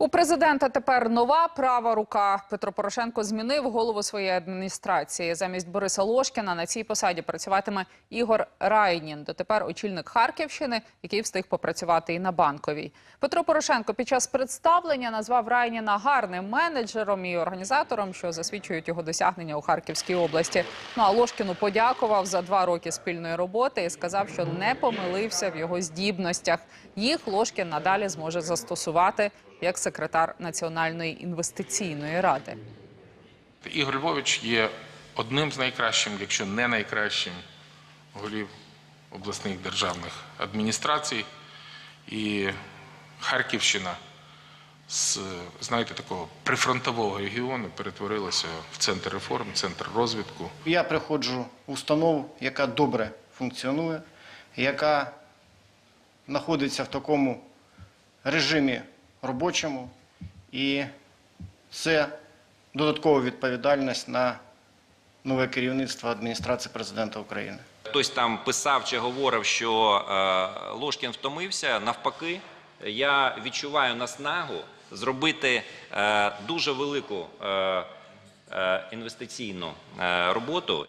У президента тепер нова права рука. Петро Порошенко змінив голову своєї адміністрації. Замість Бориса Лошкіна на цій посаді працюватиме Ігор Райнін, дотепер очільник Харківщини, який встиг попрацювати і на банковій. Петро Порошенко під час представлення назвав Райніна гарним менеджером і організатором, що засвідчують його досягнення у Харківській області. Ну а Лошкіну подякував за два роки спільної роботи і сказав, що не помилився в його здібностях. Їх Лошкін надалі зможе застосувати як секретар Національної інвестиційної ради. Ігор Львович є одним з найкращим, якщо не найкращим, голів обласних державних адміністрацій. І Харківщина з, знаєте, такого прифронтового регіону перетворилася в центр реформ, центр розвитку. Я приходжу в установу, яка добре функціонує, яка знаходиться в такому режимі робочому, і це додаткова відповідальність на нове керівництво адміністрації президента України. Хтось там писав чи говорив, що е, Ложкін втомився. Навпаки, я відчуваю наснагу зробити е, дуже велику е, інвестиційну роботу.